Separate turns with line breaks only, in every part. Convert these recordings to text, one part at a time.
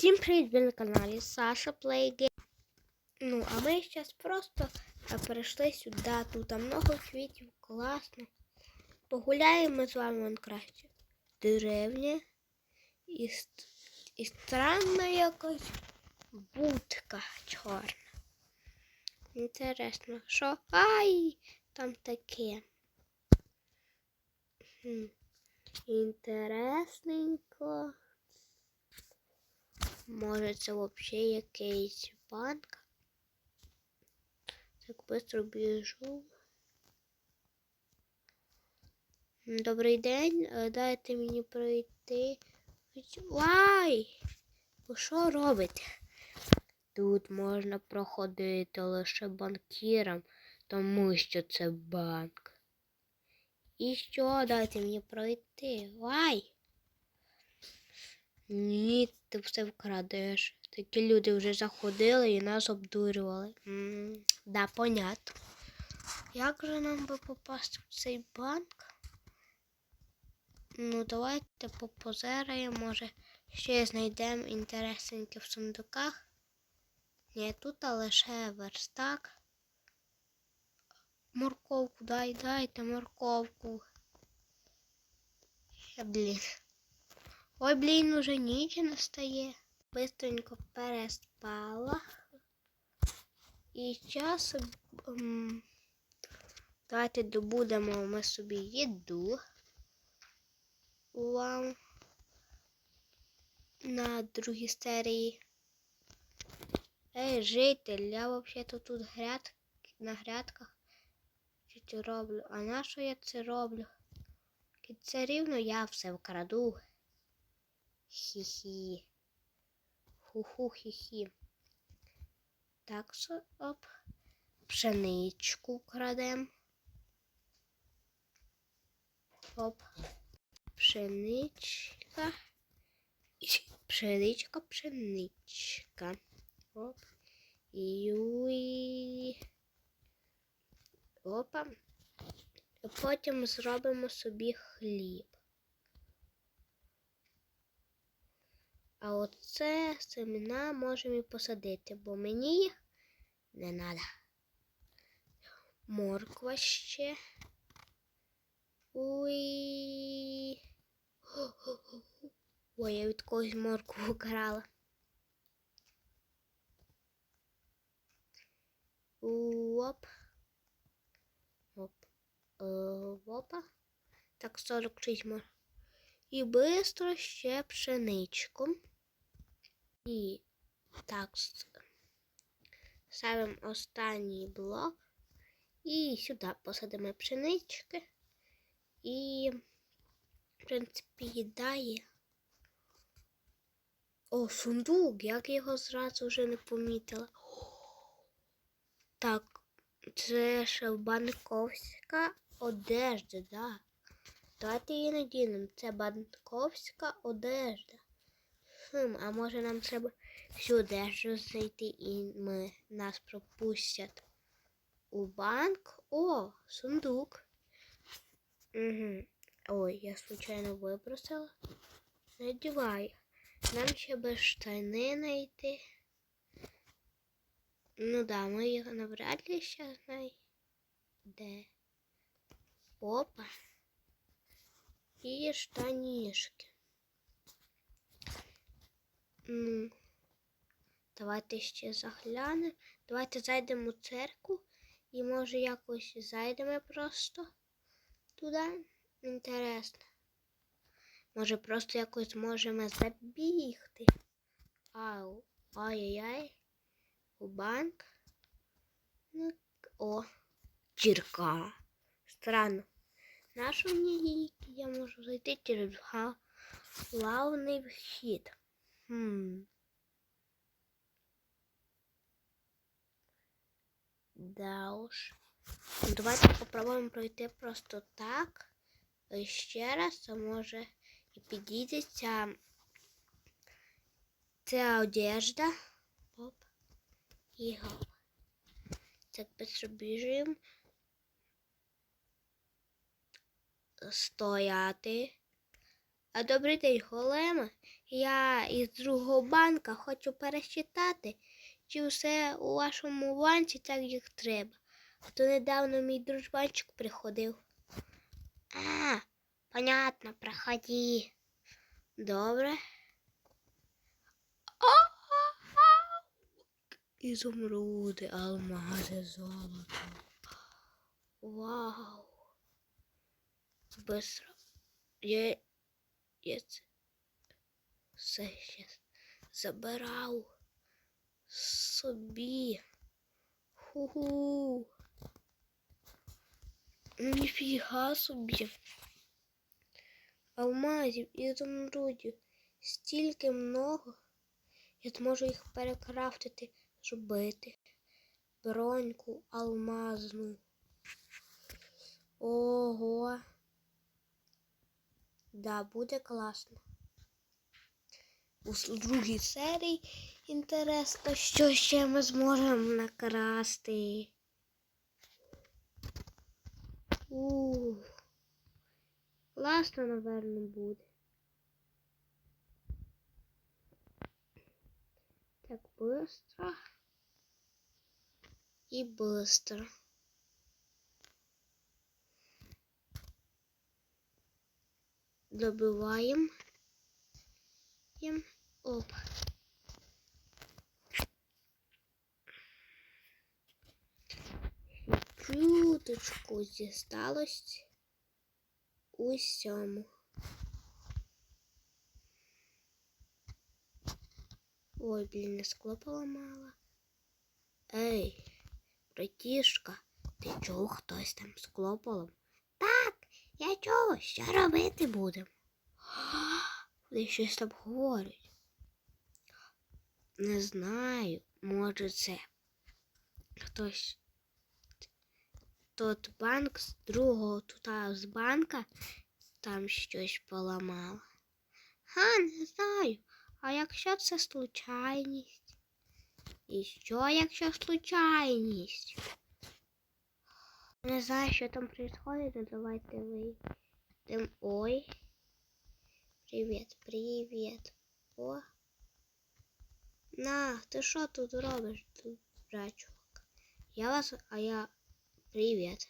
Всім привіт, ви на каналі Саша Плейге. Ну, а ми зараз просто а, перейшли сюди. Тут там много квітів, класно. Погуляємо з вами в Майнкрафті. Деревня і, і странна якась будка чорна. Інтересно, що? Ай! Там таке. Інтересненько. Може, це взагалі якийсь банк. Так быстро біжу. М, Добрий день, е, дайте мені пройти. Ай! Ви що робите? Тут можна проходити лише банкірам, тому що це банк. І що дайте мені пройти? Ай! Ні, ти все вкрадеш. Такі люди вже заходили і нас обдурювали. м да, понятно. Як же нам би попасти в цей банк? Ну, давайте попозираємо, може, ще знайдемо інтересненьке в сундуках. Ні, тут лише верстак. Морковку дай, дайте морковку. Блін. Ой, блін, уже ніч настає. Бистренько переспала. І час ем, давайте добудемо ми собі їду. Вам на другій серії. Ей, житель, я взагалі-то тут гряд, на грядках щось роблю. А на що я це роблю? Це рівно я все вкраду. Хі-хі. Ху-ху, хі-хі. Так, оп. Пшеничку крадем. Оп. Пшеничка. Пшеничка, пшеничка. Оп. Юй. Опа. Потім зробимо собі хліб. А оце семена можемо і посадити, бо мені їх не треба. Морква ще. Уй. Ой, я від когось моркву крала. Оп. Оп. Е, Опа. Так, 46 мор. І бистро ще пшеничку. І так, ставимо останній блок. І сюди посадимо пшенички. І, в принципі, їдає. О, сундук, як я його зразу вже не помітила. Так, це ж банковська одежда, да. Давайте її надінемо. Це банковська одежда. Хм, а може нам треба всю одежду зайти і ми нас пропустять у банк? О, сундук. Угу. Ой, я случайно вибросила. Надіваю. Нам ще без штани знайти. Ну да, ми їх навряд ли ще знайде. Опа. І штанішки. Ну, давайте ще заглянемо. Давайте зайдемо у церкву і може якось зайдемо просто туди. Інтересно. Може просто якось можемо забігти. Ау. Ай-яй-яй. У банк. Ну, о, дірка. Странно. Нашу мені я можу зайти через главний вхід. Хм. Да уж. Ну, давайте попробуємо пройти просто так. І Ще раз, а може і підійде ця, одежда. Оп. І. Так, быстро. Стояти. А добрий день, голема. Я із другого банка хочу пересчитати, чи все у вашому банці так як треба. А то недавно мій дружбанчик приходив. А, понятно, проходи. Добре. Ізумруди, алмази, золото. Вау. Быстро. Я, я це все щас забирав собі. Ху-ху. Ніфіга собі. Алмазів і ізумрудів стільки много. Я зможу їх перекрафтити, зробити. Броньку алмазну. Ого. Да, буде класно. У другій серії інтересно, що ще ми зможемо накрасти. Ух. Класно, напевно, буде. Так, быстро. И быстро. Добиваем. Ем. Оп. Чуточку дісталось усьому. Ой, блін, не скло поламала. Ей, братішка, ти чув хтось там скло полом? Так, я чув, що робити будемо. Вони щось там говорять. Не знаю, може це хтось тот банк з другого тута з банка там щось поламав. Ха, не знаю. А якщо це случайність? І що, якщо случайність? Не знаю, що там но давайте вийдем. Ой. Привіт, привіт. О. На, ти що тут робиш, тут, братчик? Я вас, а я... Привіт.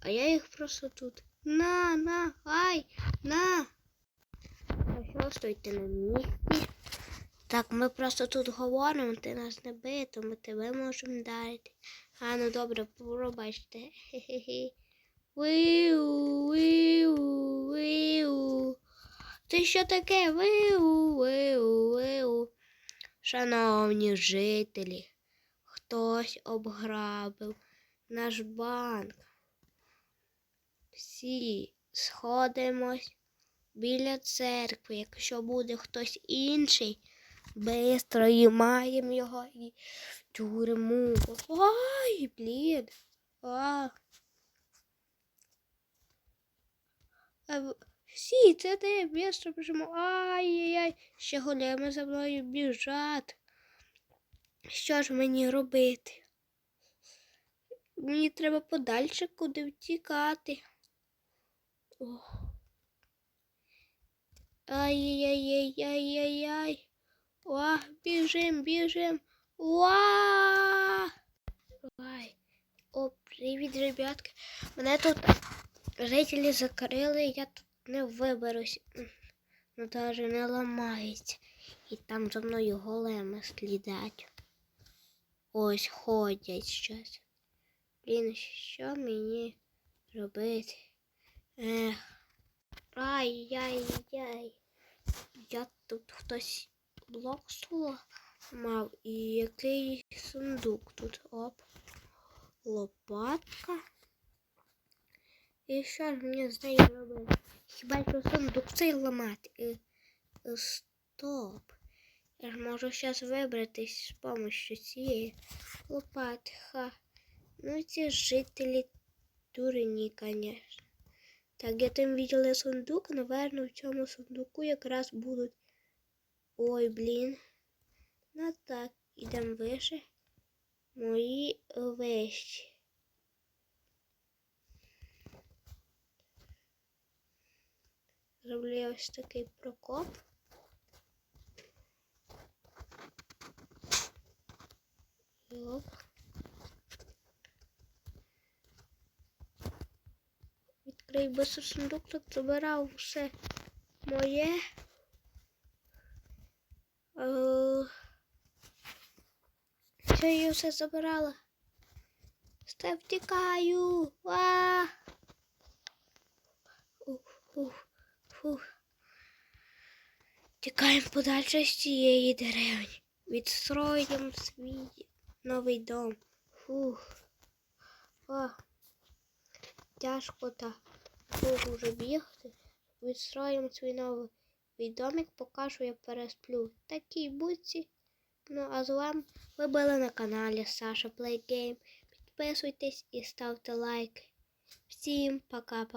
А я їх просто тут. На, на, ай, на. А що стойте на місці? Так, ми просто тут говоримо, ти нас не бий, то ми тебе можемо дарити. А, ну добре, пробачте. Хе-хе-хе. Виу, виу, виу. Ти що таке? Виу, виу, виу. Шановні жителі, хтось обграбив наш банк. Всі сходимось біля церкви. Якщо буде хтось інший, бистро їмаємо його і тюрму. Ай, блін. А. Всі, це ти, бистро біжимо. Ай-яй-яй, ще големи за мною біжать. Що ж мені робити? Мені треба подальше куди втікати. Ай-яй-яй-яй-яй-яй. О, біжим, біжим. Уа! Ай. О, привіт, ребятки. Мене тут жителі закрили, я тут не виберусь. Ну, даже не ламається. І там за мною големи слідать. Ось ходять щось. Блін, що мені робити? Ех. Ай-яй-яй. Я тут хтось блок мав і який сундук тут. Оп. Лопатка. І що ж мені з нею робити? Хіба сундук цей ламати? Е, Стоп. Я ж можу зараз вибратись з допомогою цієї лопати. Ха. Ну, ці жителі дурні, конечно. Так, я там видела сундук, наверное, в цьому сундуку якраз будуть. Ой, блін. Ну так, ідемо вище. Мої вещі. Зроблю ось такий прокоп. Оп. Відкрий би сундук, тут забирав все моє. Е, Що я все забирала? Сте втікаю. Ух, ух, фух. Тікаємо подальше з цієї деревні. Відстроїмо свій новий дом. Фух. О, тяжко та фух уже бігти. Відстроїмо свій новий домик, поки що я пересплю. Такі буці. Ну, а з вами ви були на каналі Саша Плей Гейм. Підписуйтесь і ставте лайки. Всім пока-пока.